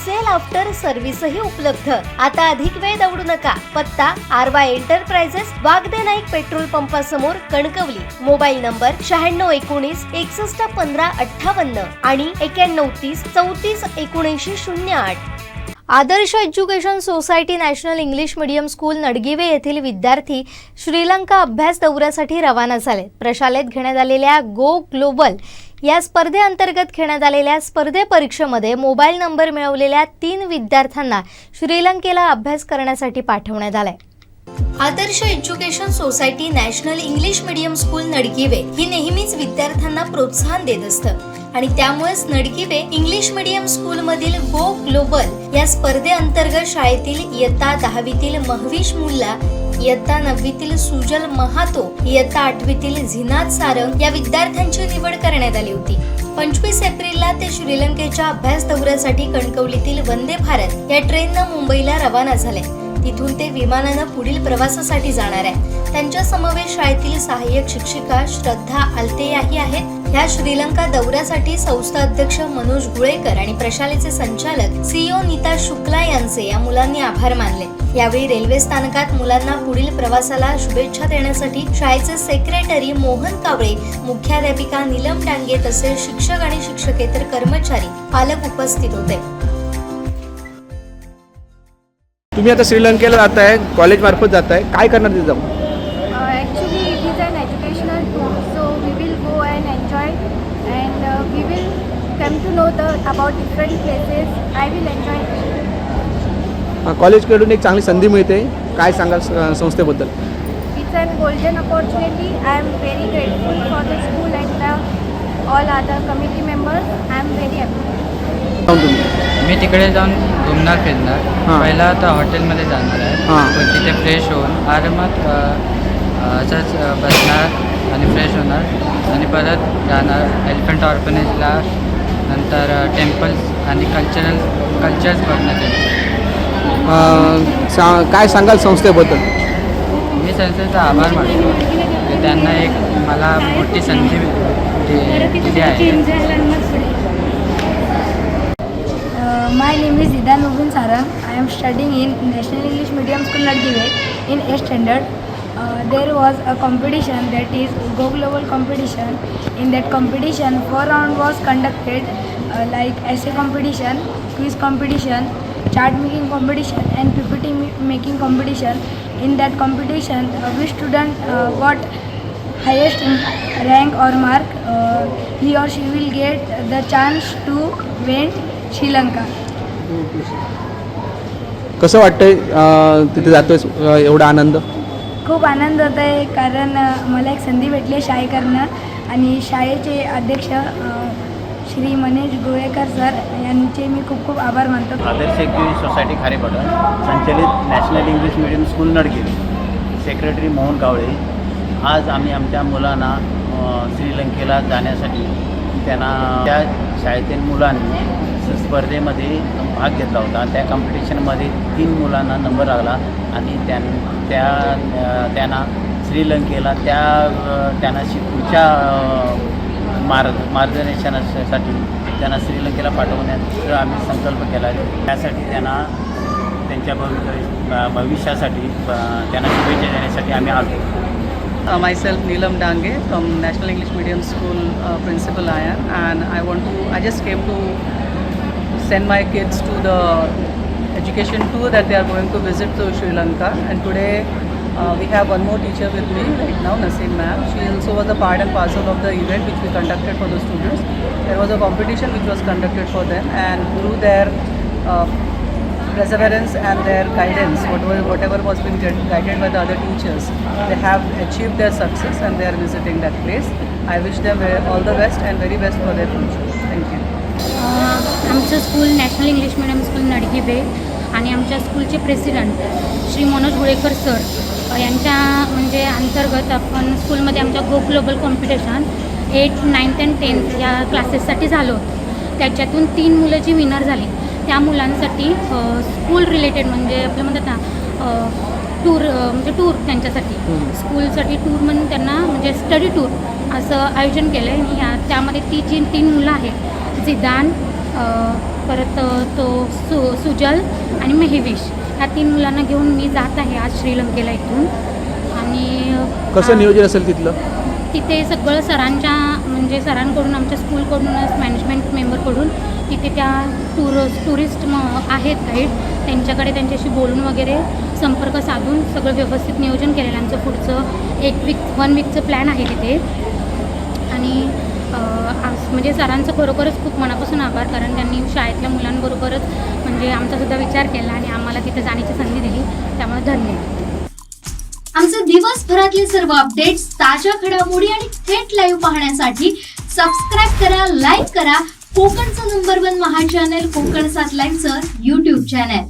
Sale after सर्व्हिसही उपलब्ध. आता अधिक वेळ दौडू नका. पत्ता RY enterprises Wagde Naik petrol पंपासमोर Kankavli. Mobile number शहाण्णव एकोणीस एकसष्ट पंधरा अठ्ठावन्न आणि एक्याण्णव तीस चौतीस एकोणऐंशी शून्य आठ. Adarsh education society national English medium school Nadgive येथील विद्यार्थी श्रीलंका अभ्यास दौऱ्यासाठी रवाना झाले. प्रशालेत घेण्यात आलेल्या गो ग्लोबल या स्पर्धेअंतर्गत घेण्यात आलेल्या स्पर्धे परीक्षेमध्ये मोबाईल नंबर मिळवलेल्या तीन विद्यार्थ्यांना श्रीलंकेला अभ्यास करण्यासाठी पाठवण्यात आलाय. Adarsh education society national English medium school Nadkive ही नेहमीच विद्यार्थ्यांना प्रोत्साहन देत असतं. आणि त्यामुळेच नडकिवे इंग्लिश मीडियम स्कूल मधील गो ग्लोबल या स्पर्धेअंतर्गत शाळेतील इयत्ता दहावीतील महविश मुल्ला इयत्ता नववीतील सुजल महातो इयत्ता आठवीतील झिनात सारंग या विद्यार्थ्यांची निवड करण्यात आली होती. पंचवीस एप्रिलला ते श्रीलंकेच्या अभ्यास दौऱ्यासाठी कणकवलीतील वंदे भारत या ट्रेननं मुंबईला रवाना झाले. तिथून ते विमानानं पुढील प्रवासासाठी जाणार आहे. त्यांच्या समवेश शाळेतील सहाय्यक शिक्षिका श्रद्धा आलतेयाही आहेत. ह्या श्रीलंका दौऱ्यासाठी संस्था अध्यक्ष मनोज गुळेकर आणि प्रशालेचे संचालक सीईओ नीता शुक्ला यांचे या मुलांनी आभार मानले. यावेळी रेल्वे स्थानकात मुलांना पुढील प्रवासाला शुभेच्छा देण्यासाठी शाळेचे सेक्रेटरी मोहन कावळे मुख्याध्यापिका नीलम डांगे तसेच शिक्षक आणि शिक्षकेतर कर्मचारी पालक उपस्थित होते. तुम्ही आता श्रीलंकेला जात आहे कॉलेज मार्फत जातं आहे काय करणार तिथे जाऊन? ॲक्च्युली इज कॉलेजकडून एक चांगली संधी मिळते. काय सांगा संस्थेबद्दल? It's am golden opportunity I am very full for the school and all other committee members I am very happy मी तिकडे जाऊन घुमणार फिरणार. हां. पहिला आता हॉटेलमध्ये जाणार आहे. पण तिथे फ्रेश होऊन आरामात अ, अ, असंच अ, बसणार आणि फ्रेश होणार. आणि परत जाणार एलिफंट ऑर्फनेजला नंतर टेम्पल्स आणि कल्चरल कल्चर्स बघण्यात येईल अ, सा काय सांगाल संस्थेबद्दल? मी संस्थेचा आभार मानतो. की त्यांना एक मला मोठी संधी दि- दिली आहे Uh, my name is Idan Mubin Sarang. I am studying in National English Medium School Ladgive in 8th standard. Uh, there was a competition that is Go Global competition. In that competition, four round was conducted uh, like essay competition, quiz competition, chart making competition, and PPT ma- making competition. In that competition, uh, which student uh, got highest rank or mark, uh, he or she will get the chance to win Sri Lanka. कसं वाटतंय अ, तिथे जातोय एवढा आनंद? खूप आनंद होत आहे कारण अ, मला एक संधी भेटली आहे शाळेकरनं आणि शाळेचे अध्यक्ष अ, श्री मनीष गोळेकर सर यांचे मी खूप खूप आभार मानतो. आदर्श एज्युकेशन सोसायटी खारेपाटण संचलित national English medium school Nadgiri secretary Mohan Kawale. आज आम्ही आमच्या मुलांना अ, श्रीलंकेला जाण्यासाठी त्यांना त्या शाळेतील मुलांनी स्पर्धेमध्ये भाग घेतला होता. त्या कॉम्पिटिशनमध्ये तीन मुलांना नंबर लागला आणि त्यां त्या त्यांना श्रीलंकेला त्या त्यांना शिकूच्या मार्ग मार्गदर्शनासाठी त्यांना श्रीलंकेला पाठवण्याचा आम्ही संकल्प केला. त्यासाठी त्यांना त्यांच्या भवि भविष्यासाठी त्यांना शुभेच्छा देण्यासाठी आम्ही आलो. Myself Neelam Dange from national English Medium school principal principal and I want to I just came to send my kids to the education tour that they are going to visit to Sri Lanka and today uh, we have one more teacher with me right now Naseem ma'am she also was a part and parcel of the event which we conducted for the students there was a competition which was conducted for them and through their uh, perseverance and their guidance, whatever, whatever was being guided by the other teachers, they have achieved their success and they are visiting that place. I wish them uh, all the best and very best for their future. Thank you. आमचं school national English medium school Nadgibe आणि आमच्या स्कूलचे president Shri Manoj Gulekar sir यांच्या म्हणजे अंतर्गत आपण स्कूलमध्ये आमच्या go global competition eighth ninth and tenth या क्लासेससाठी झालं. होतं त्याच्यातून तीन मुलं जी विनर झाली त्या मुलांसाठी स्कूल रिलेटेड म्हणजे आपलं म्हणतात ना टूर म्हणजे टूर त्यांच्यासाठी. स्कूलसाठी टूर म्हणून त्यांना म्हणजे स्टडी टूर असं आयोजन केलं आहे आणि या त्यामध्ये ती जी तीन मुलं आहेत जिदान परत तो सु सुजल आणि मेहविश ह्या तीन मुलांना घेऊन मी जात आहे आज श्रीलंकेला इथून. आणि कसं नियोजन असेल तिथलं? तिथे सगळं सरांच्या म्हणजे सरांकडून आमच्या स्कूलकडूनच मॅनेजमेंट मेंबरकडून तिथे त्या टूर टुरिस्ट म आहेत गाईड त्यांच्याकडे त्यांच्याशी बोलून वगैरे संपर्क साधून सगळं व्यवस्थित नियोजन केलेलं आहे आमचं पुढचं एक वीक वन वीकचं प्लॅन आहे तिथे. आणि म्हणजे सरांचं खरोखरच खूप मनापासून आभार कारण त्यांनी शाळेतल्या मुलांबरोबरच म्हणजे आमचासुद्धा विचार केला आणि आम्हाला तिथे जाण्याची संधी दिली. त्यामुळे धन्यवाद. आमचे दिवसभरातले सर्व अपडेट्स ताज्या घडामोडी आणि थेट लाईव्ह पाहण्यासाठी सबस्क्राईब करा लाईक करा. कोकणचं number one Maha channel Konkan सात लाईव्हचं युट्यूब चॅनल